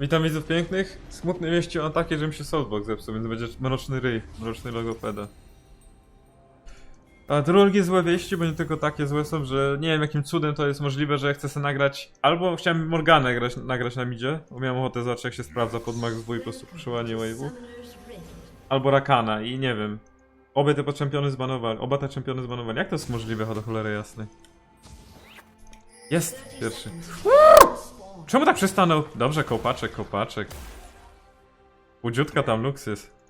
Witam widzów pięknych. Smutne wieści o takie, że mi się softbox zepsuł, więc będzie mroczny ryj, mroczny logopeda. A drugie złe wieści, bo nie tylko takie złe są, że nie wiem jakim cudem to jest możliwe, że chcę sobie nagrać, albo chciałem Morganę grać, nagrać na midzie, bo miałem ochotę zobaczyć jak się sprawdza pod Max 2 i po prostu przełanie wave'u, albo Rakana i nie wiem. Obie te czempiony zbanowali, oba te czempiony zbanowali. Jak to jest możliwe, do cholery jasnej? Jest! Pierwszy. Czemu tak przystanął? Dobrze, kołpaczek, kołpaczek. Udziutka tam luks jest.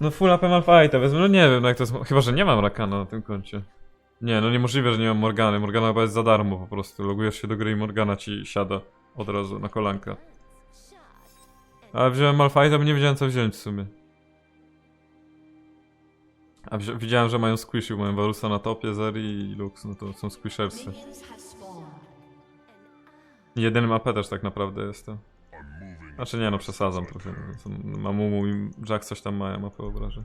No full AP Malfighta wezmę, no nie wiem no jak to jest, chyba że nie mam Rakana na tym koncie. Nie, no niemożliwe, że nie mam Morgany, Morgana chyba jest za darmo po prostu, logujesz się do gry i Morgana ci siada od razu na kolanka. Ale wziąłem Malfighta, bo nie wiedziałem co wziąć w sumie. A widziałem, że mają squishy, mają Varusa na topie, Zeri i Lux, no to są squishersy. Jedynym AP też tak naprawdę jestem. Znaczy nie no, przesadzam trochę. no, Mamumu i Jack coś tam mają mapę obrażeń.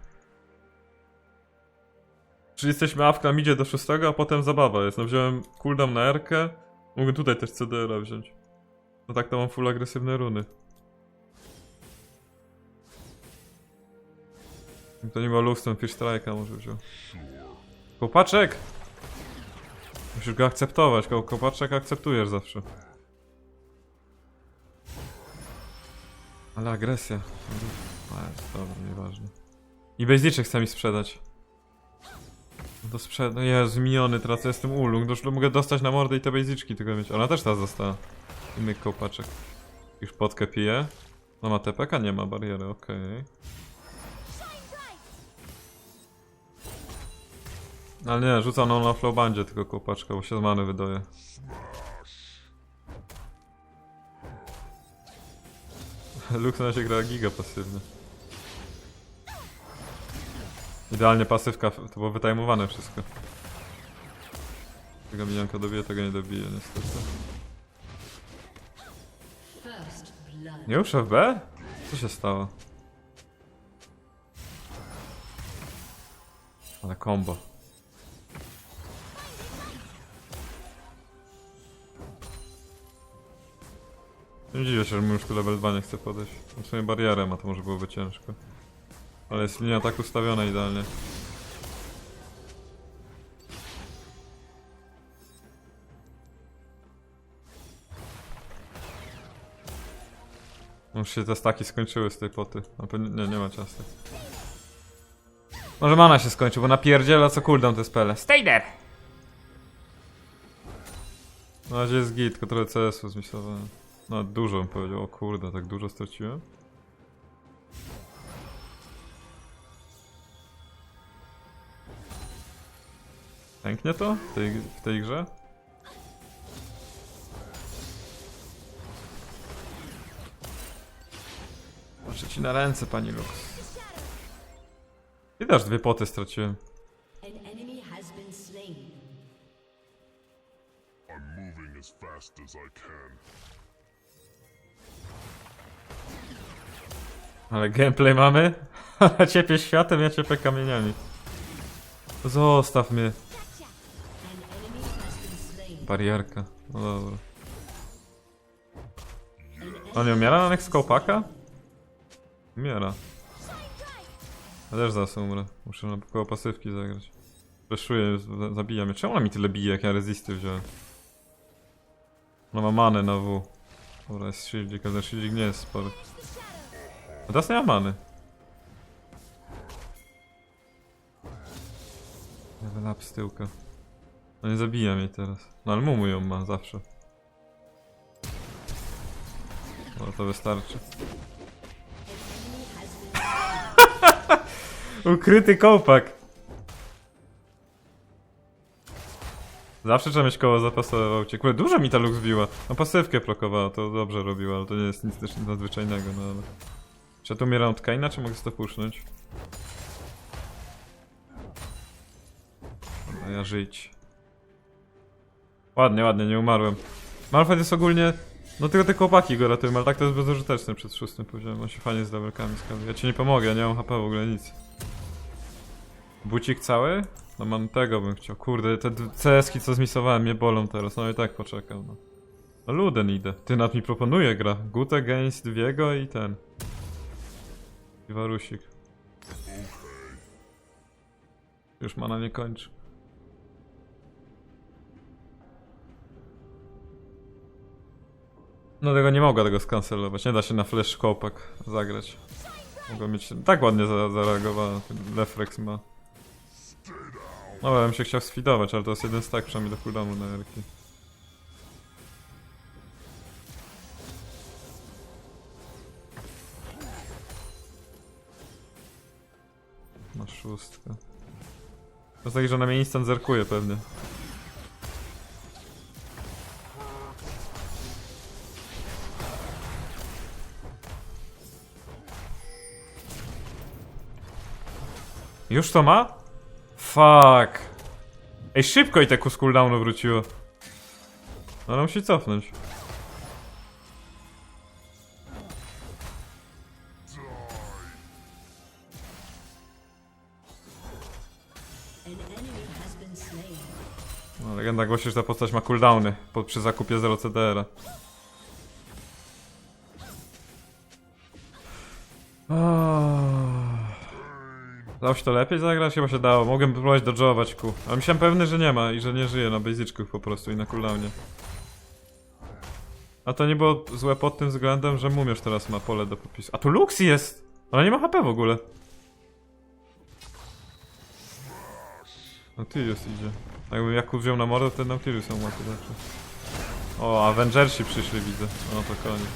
Czyli jesteśmy awka idzie do szóstego, a potem zabawa jest. No wziąłem cooldown na Erkę. Mogę tutaj też CDR-a wziąć. No tak to mam full agresywne runy. To nie ma luz, ten Fish Strike'a może wziął. Kopaczek! Musisz go akceptować, ko kopaczek akceptujesz zawsze. Ale agresja. A, jest dobra, nieważne. I Bejziczek chce mi sprzedać. No to sprzed... No Jezu, miniony, teraz jestem ulung. Już mogę dostać na mordę i te bejziczki tylko mieć. Ona też teraz została. I myk kopaczek. Już potkę pije. No ma TPK? Nie ma bariery, okej. Ale nie, rzucam no na flowbandzie tylko kopaczka, bo się z many wydaje. Lux na się gra giga pasywnie. Idealnie pasywka, to było wytajmowane wszystko. Tego minionka dobije, tego nie dobije niestety. Nie już FB? Co się stało? Ale combo. Nie dziwię się, że mu już tu level 2 nie chce podejść. W sumie barierę ma, to może byłoby ciężko. Ale jest linia tak ustawiona idealnie. Już się te staki skończyły z tej poty. Pewnie, nie, nie ma czasu. Może mana się skończy, bo napierdziela co cooldown te spele. Stay there! Na razie jest git, tylko trochę CS-u zmisowałem. No dużo bym powiedział, o kurde, tak dużo straciłem. Pęknie to w tej, w tej grze? Patrzę ci na ręce, pani Lux. I też dwie poty straciłem. I'm moving as fast as I can. Ale gameplay mamy? Ciepie światem, ja ciepię kamieniami. Zostaw mnie. Barierka. No dobra. On nie umiera na next kołpaka? Umiera. Ja też zaraz umrę. Muszę na koło pasywki zagrać. Fleszuję, z- zabija mnie. Czemu ona mi tyle bije, jak ja rezisty wziąłem? Ona ma manę na W. Dobra, jest shieldzik, ale ten shieldzik nie jest spory. A teraz nie ma many. Level up z tyłka. No nie zabija mnie teraz. No ale mumu ją ma zawsze. No to wystarczy. Ukryty kołpak. Zawsze trzeba mieć koło zapasowe w aucie. Kurde, dużo mi ta luk zbiła. No pasywkę prokowała, to dobrze robiła, ale to nie jest nic też nadzwyczajnego, no ale... Czy tu umieram od Kaina, czy mogę to pusznąć? Dobra, ja żyć. Ładnie, ładnie, nie umarłem. Malfight jest ogólnie... No tylko te chłopaki go ratują, ale tak to jest bezużyteczne przed szóstym poziomem. On się fajnie z levelkami skazuje. Ja ci nie pomogę, ja nie mam HP w ogóle, nic. Bucik cały? No mam tego bym chciał. Kurde, te CS-ki co zmisowałem mnie bolą teraz, no i tak poczekam, no. No Luden idę. Ty nad mi proponuje gra. Gut against Viego i ten. I Warusik. Już mana nie kończy. No tego nie mogę tego skancelować. Nie da się na flash kopak zagrać. Mogę mieć... Tak ładnie za. Lefrex ma. No, ja bym się chciał sfidować, ale to jest jeden stack przynajmniej do cooldownu na Erki. Na szóstkę. To jest tak, że na mnie instant zerkuje pewnie. Już to ma? Fuck. Ej, szybko i tak z cooldownu wróciło. Ale musi cofnąć. No, legenda głosi, że ta postać ma cooldowny przy zakupie 0 CDR-a. Dało się to lepiej zagrać? Chyba się dało. Mogłem próbować dodżować ku. Ale myślałem pewny, że nie ma i że nie żyje na basyczkach po prostu i na cooldownie. A to nie było złe pod tym względem, że Mumierz teraz ma pole do popisu. A tu Lux jest! Ona nie ma HP w ogóle. Nautilus idzie. Jakby Jakub wziął na mordę, to Nautilus ją łapie zawsze. O, Avengersi przyszli widzę. No to koniec.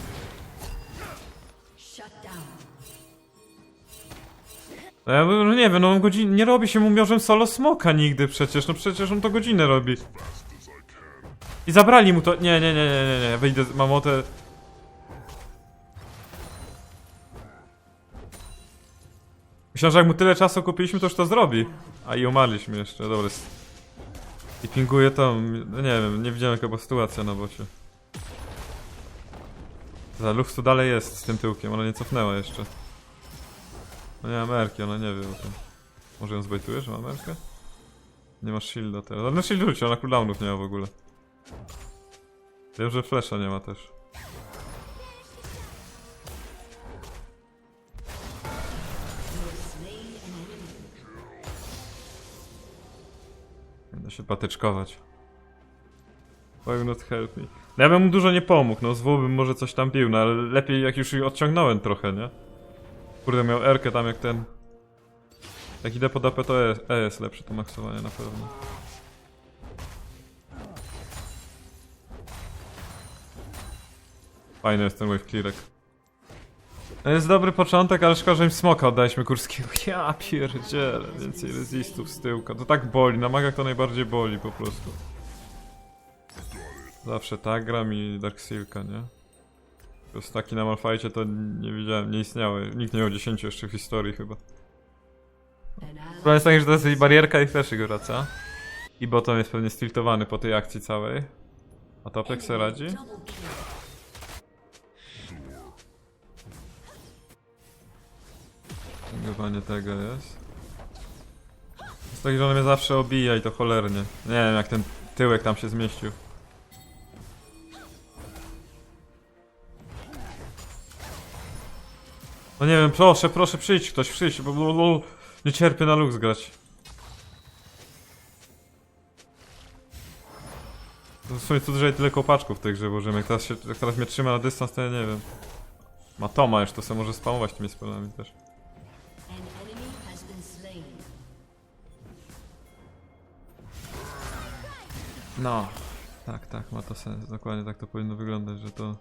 No ja no nie wiem, no on godzin... nie robi się mumiorzem solo smoka nigdy przecież, no przecież on to godzinę robi. I zabrali mu to... Nie, nie, nie, nie, nie, nie, wyjdę, z- mam ochotę... Myślałem, że jak mu tyle czasu kupiliśmy, to już to zrobi. A i umarliśmy jeszcze, dobra. I pinguje tam, no nie wiem, nie widziałem jaka była sytuacja na bocie. Za Lux tu dalej jest z tym tyłkiem, ona nie cofnęła jeszcze. No nie ma merki, ona nie wie o tym. Może ją zbejtuje, że ma merkę? Nie masz shielda teraz. Na shield rzuci, ona cooldownów nie ma w ogóle. Wiem, że flesza nie ma też. Się patyczkować. Why not help me? No ja bym mu dużo nie pomógł, no z W bym może coś tam bił, no ale lepiej jak już odciągnąłem trochę, nie? Kurde, miał Erkę tam jak ten... Jak idę pod AP to E, e jest lepsze to maksowanie na pewno. Fajny jest ten wave clearek. To jest dobry początek, ale szkoda, że im smoka oddaliśmy Kurskiego. Ja pierdzielę, więcej resistów z tyłka. To tak boli, na magach to najbardziej boli po prostu. Zawsze tak gram i Dark Silka, nie? Jest taki na Malfajcie to nie widziałem, nie istniały. Nikt nie miał 10 jeszcze w historii chyba. Problem jest taki, że to jest i barierka i fleszyk wraca. I bottom jest pewnie stiltowany po tej akcji całej. A Topek se radzi? Double kill. Chyba nie tego jest. Jest taki, że on mnie zawsze obija i to cholernie. Nie wiem jak ten tyłek tam się zmieścił. No nie wiem, proszę, proszę przyjdź ktoś, przyjdź, bo, bo, bo nie cierpię na lux grać. To w sumie cud, że tyle kopaczków w tej grze włożyłem. Jak teraz, się, jak teraz mnie trzyma na dystans, to ja nie wiem. Ma Toma już, to sobie może spamować tymi spelami też. No. Tak, tak, ma to sens. Dokładnie tak to powinno wyglądać, że to...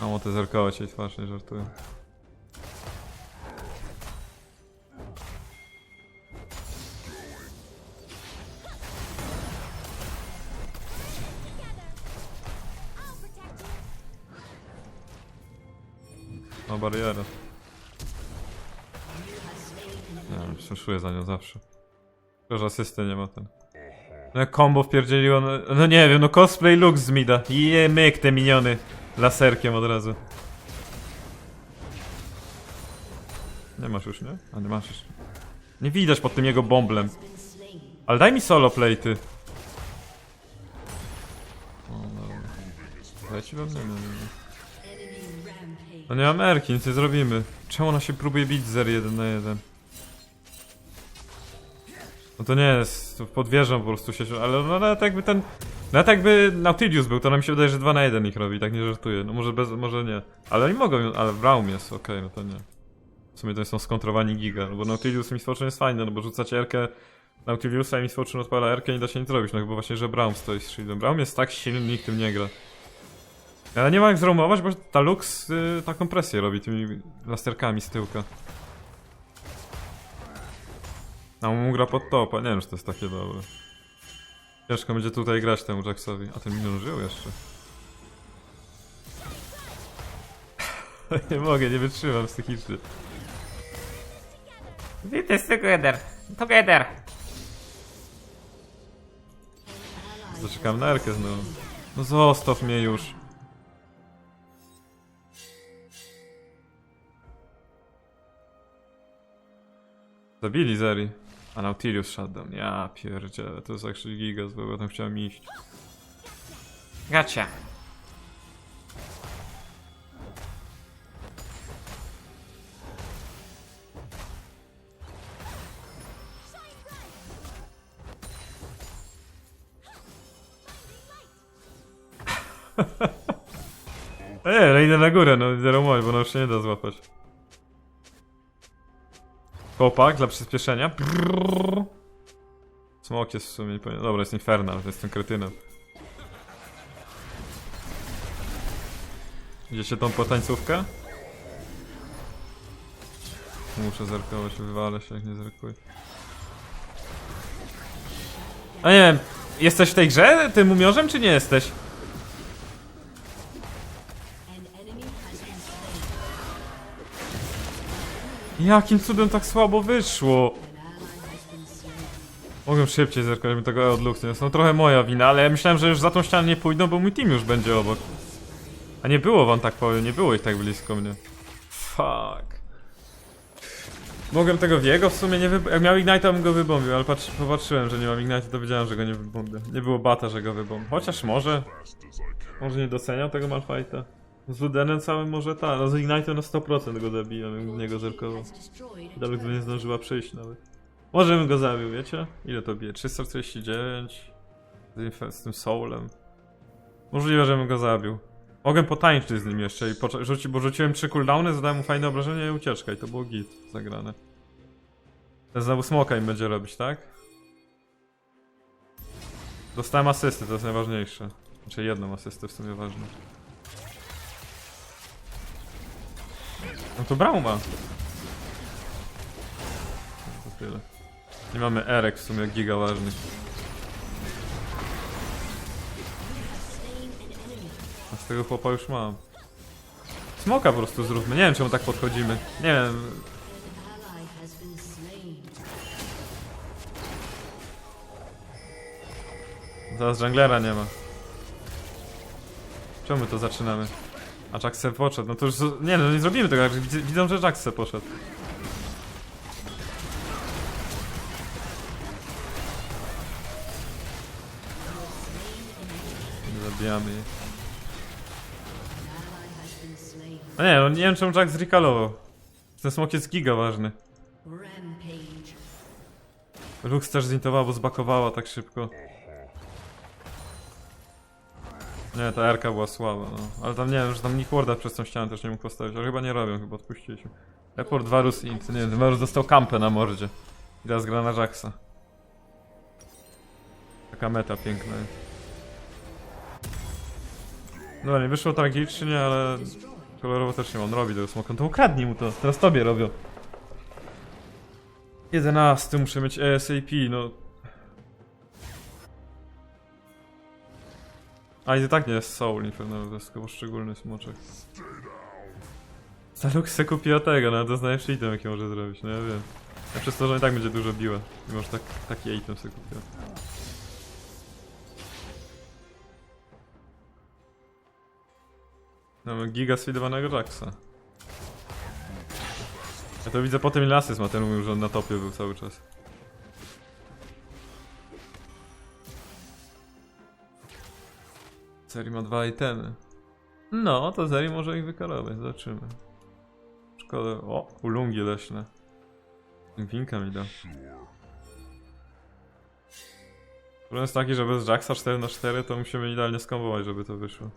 Mam ochotę zerkować jej twarz, nie żartuję. Przeszuję za nią zawsze. Że asysty nie ma ten. No jak combo wpierdzieliło, no, no nie wiem, no cosplay looks z mida. Je myk te miniony. Laserkiem od razu. Nie masz już, nie? A nie masz już. Nie widać pod tym jego bomblem. Ale daj mi solo play, ty. O, dobra. Dajcie wam, nie, nie, nie. Enemy rampage. No nie mam erki, nic nie zrobimy. Czemu ona się próbuje bić 0-1 na 1? No to nie jest, pod wieżą po prostu się... Ale no nawet jakby ten... Nawet jakby Nautilus był, to nam się wydaje, że 2 na 1 ich robi, tak nie żartuję. No może bez, może nie. Ale oni mogą, ale Braum jest, okej, no to nie. W sumie to są skontrowani giga, no bo Nautilus i Mistwoczyn jest fajny, no bo rzucacie erkę Nautiliusa i Mistwoczyn odpala erkę i da się nic zrobić, no chyba właśnie, że Braum stoi z shieldem. Braum jest tak silny, nikt tym nie gra. Ale nie ma jak zroumować, bo ta Lux y, taką presję robi tymi lasterkami z tyłka. A mu gra pod topa, nie wiem, czy to jest takie dobre. Ciężko będzie tutaj grać temu Jacksowi. A ten minion żył jeszcze. nie mogę, nie wytrzymam psychicznie. This together. Together. Zaczekam na Erkę znowu. No zostaw mnie już. Zabili Zeri. A Nautilus shutdown. Ja pierdzielę, to jest actually gigas, bo tam chciałem iść. Gotcha. Ej, ale idę na górę, no zero mój, bo ona już się nie da złapać. Kopak dla przyspieszenia. Brrr. Smok jest w sumie. Dobra, jest Infernal, to jest tym kretynem. Idziecie tą potańcówkę? Muszę zerkować, wywalę się jak nie zerkuję. A nie wiem, jesteś w tej grze tym umiorzem, czy nie jesteś? Jakim cudem tak słabo wyszło? Mogłem szybciej zerkać, bym tego od Lux nie jest. No trochę moja wina, ale ja myślałem, że już za tą ścianę nie pójdą, bo mój team już będzie obok. A nie było wam tak powiem, nie było ich tak blisko mnie. Fuck. Mogłem tego w jego w sumie nie wyb... Jak miał Ignite, bym go wybombił, ale patrz, popatrzyłem, że nie mam Ignite, to wiedziałem, że go nie wybombię. Nie było bata, że go wybombię. Chociaż może, może nie doceniał tego Malfighta. Z Ludenem całym może ta, no z Ignite na 100% go zabija, bym w niego zerkował. Dalej by nie zdążyła przyjść nawet. Może bym go zabił, wiecie? Ile to bije? 349 z, z tym soulem. Możliwe, żebym go zabił. Mogłem potańczyć z nim jeszcze i rzuci, bo rzuciłem 3 cooldowny, zadałem mu fajne obrażenia i ucieczka i to było git zagrane. Teraz znowu smoka im będzie robić, tak? Dostałem asysty, to jest najważniejsze. Znaczy jedną asystę w sumie ważną. No to Brauma. To tyle. Nie mamy Erek w sumie giga ważnych. A z tego chłopa już mam. Smoka po prostu zróbmy. Nie wiem czemu tak podchodzimy. Nie wiem. Zaraz junglera nie ma. Czemu my to zaczynamy? A Jack se poszedł. No to już. Nie no, nie zrobimy tego. jak widz- Widzą, że Jack se poszedł. Zabijamy je. A nie, no nie wiem czemu Jack zrecalował. Ten smok jest giga ważny. Lux też zintowała, bo zbakowała tak szybko. Nie, ta RK była słaba, no. Ale tam nie wiem, że tam nikt warda przez tą ścianę też nie mógł postawić, ale chyba nie robią, chyba odpuściliśmy. Report Varus Int, nie wiem, Varus dostał kampę na mordzie. I teraz gra na Jacksa. Taka meta piękna jest. No nie wyszło tragicznie, ale kolorowo też nie. On robi tego smoka. No to ukradnij mu to, teraz tobie robią. 11 muszę mieć ASAP, no. A i tak nie jest Soul Inferno, to jest tylko poszczególny smoczek. Zaluk se kupiła tego, no to jest najlepszy item jaki może zrobić, no ja wiem. Ja przez to, że i tak będzie dużo biła. I może tak, taki item sobie kupiła. Mamy giga sfidowanego Jacksa. Ja to widzę po tym lasy z Mateusz mówił, że on na topie był cały czas. Zeri ma dwa itemy. No, to Zeri może ich wykarować, zobaczymy. Szkoda. O, ulungi leśne. Winka mi da. Problem jest taki, że bez Jacksa 4 na 4 to musimy idealnie skombować, żeby to wyszło.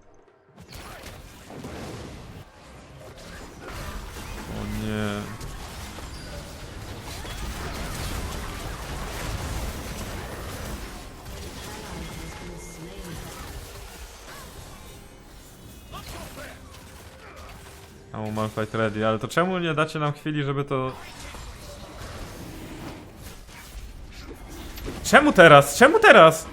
Malfight ready, ale to czemu nie dacie nam chwili, żeby to... Czemu teraz? Czemu teraz?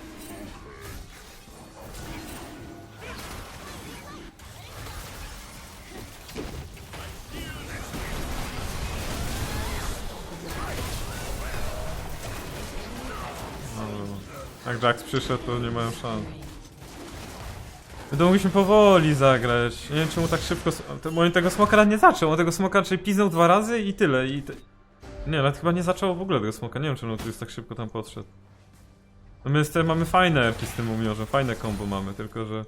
No, Jak Jax przyszedł, to nie mają szans. Będą mogliśmy powoli zagrać. Nie wiem czemu tak szybko. on tego smoka nie zaczął. On tego smoka raczej piznął dwa razy i tyle. I te... Nie, nawet chyba nie zaczął w ogóle tego smoka. Nie wiem czemu tu jest tak szybko tam podszedł. No my jeszcze mamy fajne erki z tym umiorze, fajne combo mamy, tylko że.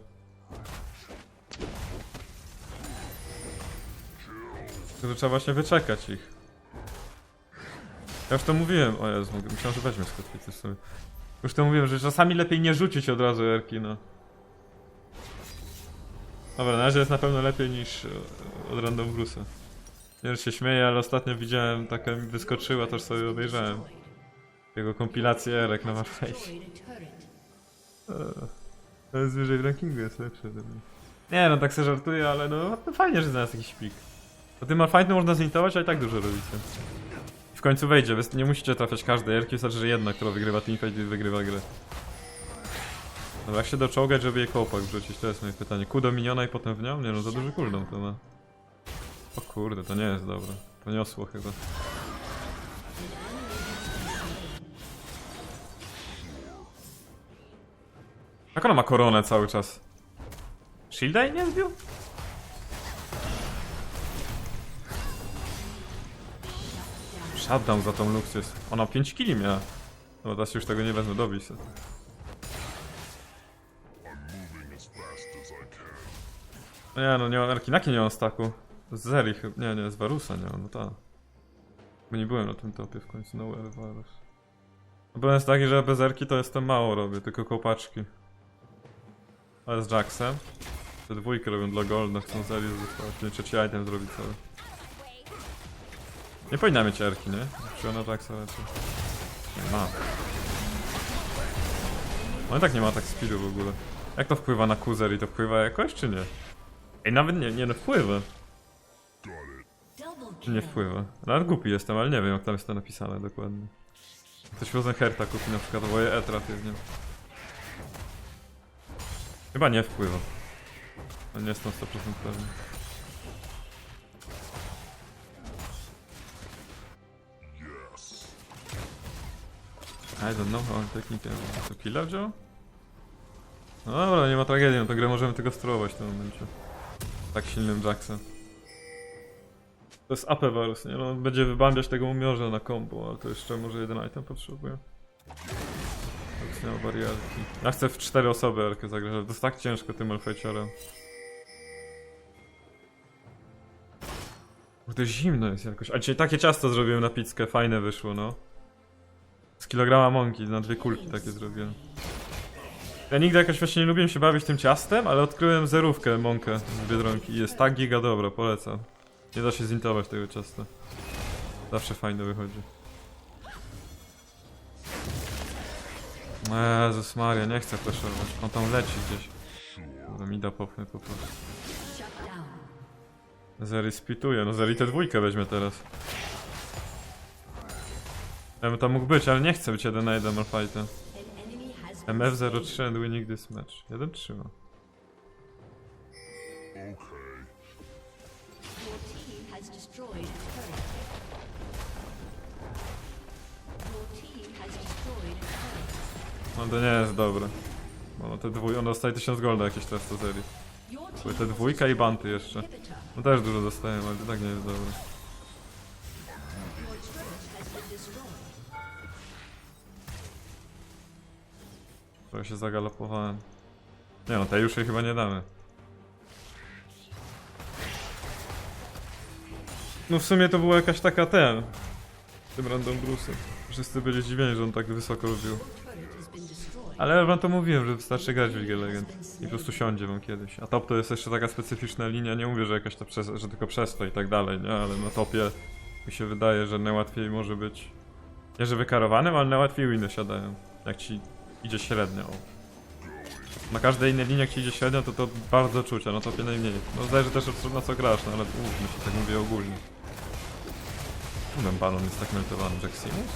Tylko że trzeba właśnie wyczekać ich. Ja już to mówiłem. O Jezu, myślałem, że weźmie skotwicy w sumie. Już to mówiłem, że czasami lepiej nie rzucić od razu erki, no. Dobra, na razie jest na pewno lepiej niż e, od Random Bruce'a. Nie wiem, czy się śmieję, ale ostatnio widziałem, taka mi wyskoczyła, już sobie obejrzałem. Jego kompilację erek na Warface. Turret. To jest wyżej w rankingu, jest lepszy ode mnie. Nie no, tak sobie żartuję, ale no, no fajnie, że znalazł jakiś pik. Po tym Malfightu można zintować, a i tak dużo robicie. W końcu wejdzie, wy nie musicie trafiać każdej erki, wystarczy, że jedna, która wygrywa teamfight i wygrywa grę. Dobra, jak się doczołgać, żeby jej kołpak wrzucić? To jest moje pytanie. Ku do miniona i potem w nią? Nie no, za duży cooldown to ma. O kurde, to nie jest dobre. To niosło chyba. Jak ona ma koronę cały czas? Shielda jej nie zbił? Shutdown za tą Luxus. Ona 5 kili miała. No teraz już tego nie wezmę dobić. Nie no, nie mam Erki. Naki nie mam staku. Z Zeri chyba. Nie, nie, z Varusa nie mam, no tak. Bo nie byłem na tym topie w końcu, no well, Varus. Problem jest taki, że bez Erki to jestem mało robię, tylko kołpaczki. Ale z Jacksem. Te dwójki robią dla Golda, chcą Zeri zostać. Nie, trzeci item zrobić cały. Nie powinna mieć Erki, nie? Czy ona Jacksa raczej? Nie ma. On i tak nie ma tak speedu w ogóle. Jak to wpływa na Kuzer i to wpływa jakoś, czy nie? Ej, nawet nie, nie no Czy nie wpływa? Nawet głupi jestem, ale nie wiem jak tam jest to napisane dokładnie. Ktoś Herta kupi na przykład, bo je E trafię w nią. Chyba nie wpływa. No nie jestem 100% pewny. I don't know how technikę. To killa wziął? No dobra, nie ma tragedii, no to grę możemy tylko sterować w tym momencie. Tak silnym Jacksem. To jest AP Varus, nie? No, będzie wybambiać tego umiorza na combo, ale to jeszcze może jeden item potrzebuje. Więc nie ma barierki. Ja chcę w cztery osoby Erkę zagrać, ale to jest tak ciężko tym Alfejciorem. Kurde, zimno jest jakoś. A dzisiaj takie ciasto zrobiłem na pizzkę, fajne wyszło, no. Z kilograma mąki, na dwie kulki takie zrobiłem. Ja nigdy jakoś właśnie nie lubiłem się bawić tym ciastem, ale odkryłem zerówkę mąkę z Biedronki i jest tak giga dobra, polecam. Nie da się zintować tego ciasta. Zawsze fajne wychodzi. Jezus Maria, nie chcę flashować. On tam leci gdzieś. Dobra, mi da popchnę po prostu. Zeri spituje, no Zeri tę dwójkę weźmie teraz. Ja bym tam mógł być, ale nie chcę być 1 na 1 Malfightem. MF03 and winning this match. 1-3 ma. Okay. Your team has destroyed a turret. Your team has destroyed a turret. No to nie jest dobre. No te dwój, on dostaje 1000 golda jakieś teraz to Zeri. Your Były team te dwójka i banty jeszcze. No też dużo dostałem, ale to tak nie jest dobre. Trochę się zagalopowałem. Nie no, tej już jej chyba nie damy. No w sumie to była jakaś taka ten. Tym random Bruce'em. Wszyscy byli zdziwieni, że on tak wysoko lubił. Ale wam to mówiłem, że wystarczy grać w League Legend. I po prostu siądzie wam kiedyś. A top to jest jeszcze taka specyficzna linia, nie mówię, że jakaś to przez, że tylko przez to i tak dalej, nie? Ale na topie mi się wydaje, że najłatwiej może być... Nie, że wykarowanym, ale najłatwiej winy siadają. Jak ci idzie średnio. Na każdej innej linii jak ci idzie średnio, to to bardzo czuć, a na topie najmniej. No zależy też od na co grasz, no ale mówmy się, tak mówię ogólnie. Ten balon jest tak meltowany, Jaximus?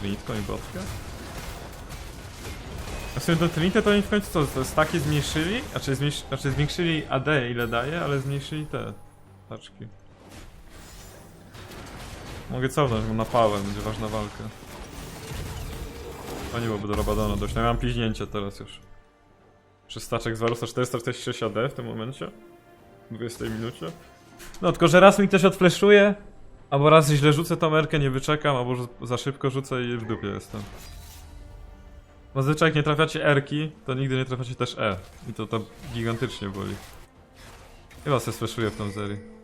Trinitką i Botka? A w sumie do Trinity to oni w końcu co, to staki zmniejszyli? Znaczy, zmniejszy, znaczy zwiększyli AD ile daje, ale zmniejszyli te taczki. Mogę cofnąć, bo napałem, będzie ważna walka. O nie byłoby do dość, no ja mam piźnięcie teraz już. Przez staczek z Varusa 446 AD w tym momencie. W 20 minucie. No tylko, że raz mi ktoś odfleszuje, albo raz źle rzucę tą merkę, nie wyczekam, albo za szybko rzucę i w dupie jestem. Zazwyczaj jak nie trafiacie R-ki, to nigdy nie trafiacie też E. I to to gigantycznie boli. Chyba se sfleszuję w tą serię.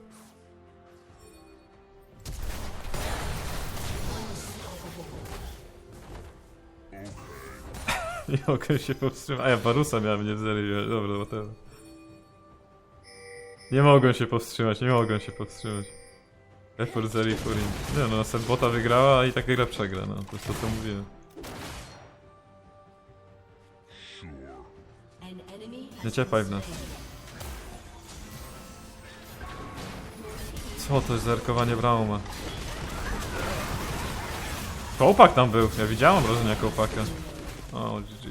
Nie mogę się powstrzymać. A ja Barusa miałem nie w serii. wziąć. Dobra, whatever. Nie mogłem się powstrzymać, nie mogłem się powstrzymać. Effort Zeri Furin. Nie no, Setbota wygrała i taka gra przegra, no. To jest to co mówiłem. Nie ciepaj w nas. Co to jest zerkowanie Brauma? Kołpak tam był, ja widziałem wrażenia kołpaka. O, GG.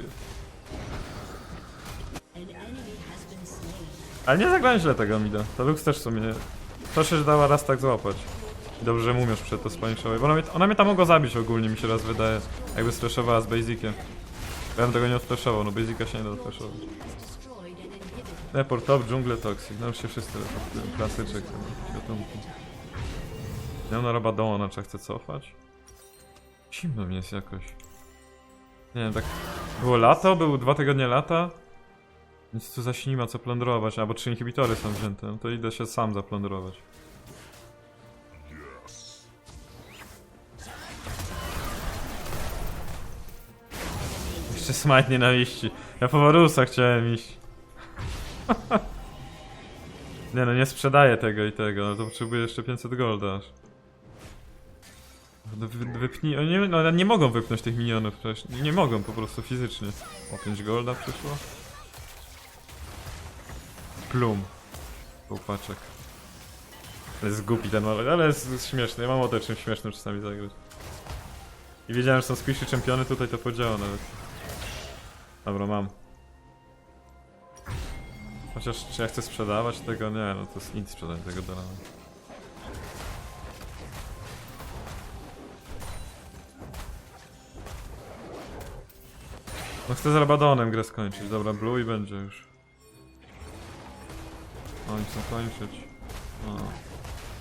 Ale nie zagrałem źle tego mida. To Lux też w sumie. To się dała raz tak złapać. Dobrze, że umiesz przed to spaniszowej, bo ona mnie, ona mnie tam mogła zabić ogólnie, mi się raz wydaje. Jakby streszowała z Basiciem. Ja bym tego nie odflashował, no Basica się nie da inhibitor. Report top, dżungle toxic. No już się wszyscy reportują. Klasyczek ten gatunku. Ja na Rabadona, czy chcę cofać? Zimno mi jest jakoś. Nie wiem, tak... Było lato, było dwa tygodnie lata. Więc tu zaś nie ma co plądrować, albo trzy inhibitory są wzięte, no to idę się sam zaplądrować. Jeszcze smite nienawiści. Ja po Warusa chciałem iść. nie no, nie sprzedaję tego i tego, no to potrzebuję jeszcze 500 golda aż. No Wy, wypnij, oni nie, no, nie mogą wypnąć tych minionów przecież, nie mogą po prostu fizycznie. O 5 golda przyszło. Plum. Półpaczek. Ale jest głupi ten malek, ale jest, śmieszny, ja mam o czym śmiesznym czasami zagrać. I wiedziałem, że są squishy czempiony, tutaj to podziała nawet. Dobra, mam. Chociaż czy ja chcę sprzedawać tego? Nie, no to jest nic sprzedać tego do No chcę z Rabadonem grę skończyć. Dobra, Blue i będzie już. Oni chcą kończyć. O.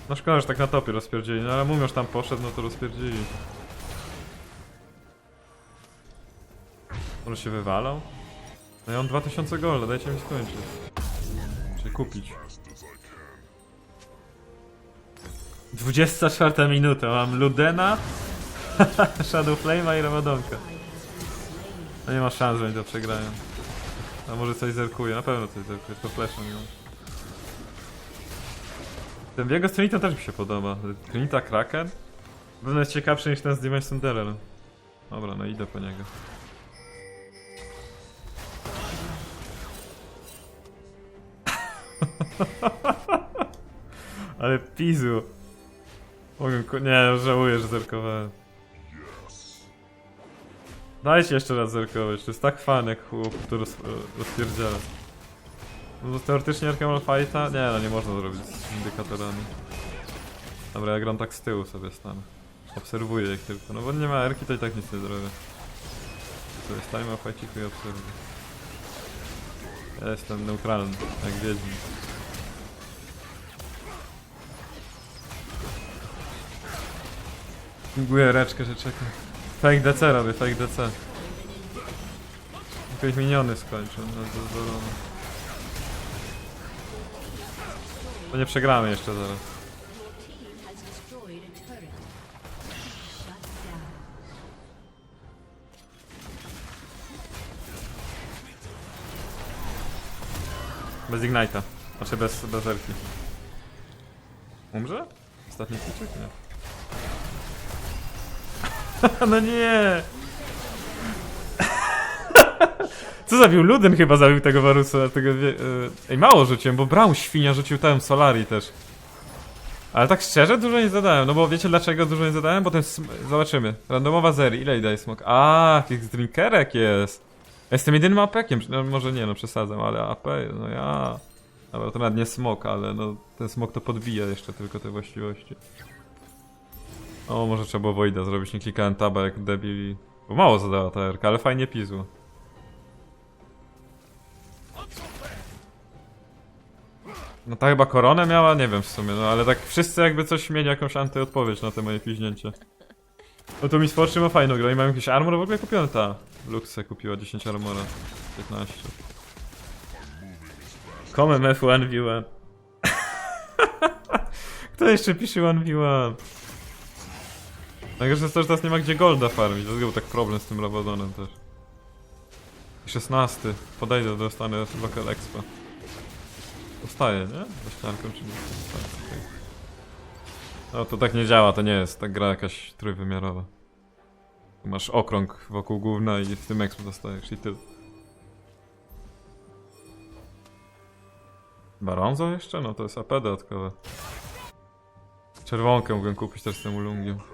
No szkoda, że tak na topie rozpierdzieli, no ale że tam poszedł, no to rozpierdzieli. Może się wywalał? No ja mam 2000 golda, dajcie mi skończyć. Czy kupić. Fast as I can. 24 minuta, mam Ludena, Shadow Flame'a i Ramadonka. No nie ma szans, że oni to przegrają. A może coś zerkuje, na pewno coś zerkuje, to flasha nie. Ten biego z Trinitą też mi się podoba. Trinita Kraken? Pewno jest ciekawszy niż ten z Divine Sunderem. Dobra, no idę po niego. Ale pizu. Nie, żałuję, że zerkowałem. Dajcie jeszcze raz zerkować, to jest tak fan jak chłop, który roz, rozpierdziela. No teoretycznie Arkham Fighta? Nie no, nie można zrobić z indykatorami. Dobra, ja gram tak z tyłu sobie stanę. Obserwuję ich tylko, no bo nie ma Erki, to i tak nic nie zrobię. Jest time fightiku i obserwuję. Ja jestem neutralny, jak Wiedźmin. Miguję reczkę, że czekam. Fake DC robię, fake DC. Jakoś miniony skończył, no to. To nie przegramy jeszcze zaraz. Bez Ignite'a. Znaczy bez, bez Elki. Umrze? Ostatni kluczyk? Nie. no nie! Co zabił? Luden chyba zabił tego Warusa, tego y, Ej, mało rzuciłem, bo Brown świnia rzucił tam Solari też. Ale tak szczerze dużo nie zadałem, no bo wiecie dlaczego dużo nie zadałem? Bo ten sm- zobaczymy. Randomowa zeri, ile daje smok? A, tych drinkerek jest. Ja Jestem jedynym apekiem, no może nie, no przesadzam, ale AP, no ja... Dobra, to nawet nie smok, ale no ten smok to podbija jeszcze tylko te właściwości. O, może trzeba było Voida zrobić, nie klikałem taba jak debil. Bo mało zadała ta RK, ale fajnie pizło. No ta chyba koronę miała? Nie wiem w sumie, no ale tak wszyscy jakby coś mieli jakąś antyodpowiedź na te moje piźnięcie. No to mi Fortune ma fajną grę i mam jakiś armor w ogóle kupiony ta. Luxe kupiła 10 armora. 15. Come MF 1v1. Kto jeszcze pisze 1v1? Najgorsze jest to, że teraz nie ma gdzie golda farmić, dlatego był tak problem z tym Rabadonem też. I 16. Podejdę, dostanę local expa. Dostaję, nie? Ścianką czy nie? Tak, tak. No to tak nie działa, to nie jest tak gra jakaś trójwymiarowa. Masz okrąg wokół gówna i w tym expo dostajesz i tyle. Baronzo jeszcze? No to jest AP dodatkowe. Czerwonkę mogłem kupić też z tym ulungiem.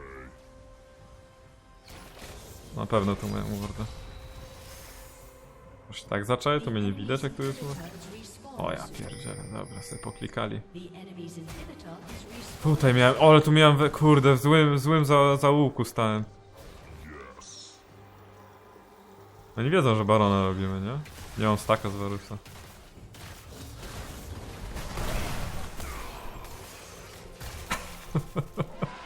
Na pewno to moją mordę. Już tak zaczęły, to mnie nie widać jak tu jest. Respawn. O ja pierdzielę, dobra, sobie poklikali. Tutaj miałem, o, ale tu miałem, we- kurde, w złym, złym za, zaułku stałem. No nie wiedzą, że barona robimy, nie? Nie mam staka z Warusa.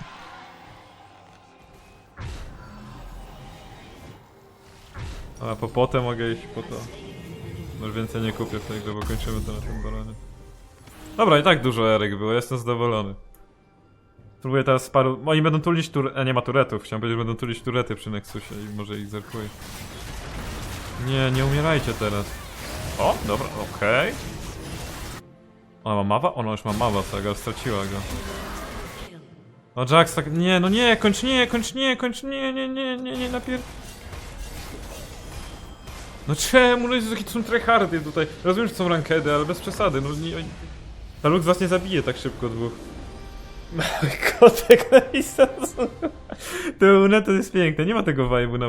A po potem mogę iść po to. Już więcej nie kupię w tej grze, kończymy to na tym baronie. Dobra, i tak dużo Eryk było, jestem zadowolony. Spróbuję teraz paru... Oni będą tulić tur... A nie ma turetów, chciałem powiedzieć, że będą tulić turety przy Nexusie i może ich zerkuję. Nie, nie umierajcie teraz. O, dobra, okej. Ona ma mawa? Ona już ma mawa całego, straciła go. No Jax tak... Nie, no nie, kończ nie, kończ nie, kończ nie, nie, nie, nie, nie, napier... No czemu? No jest takie są tryhardy tutaj. Rozumiem, że są rankedy, ale bez przesady, no nie... Ta luk was nie zabije tak szybko dwóch. Mały kotek napisał. To, to jest piękne, nie ma tego vibe'u na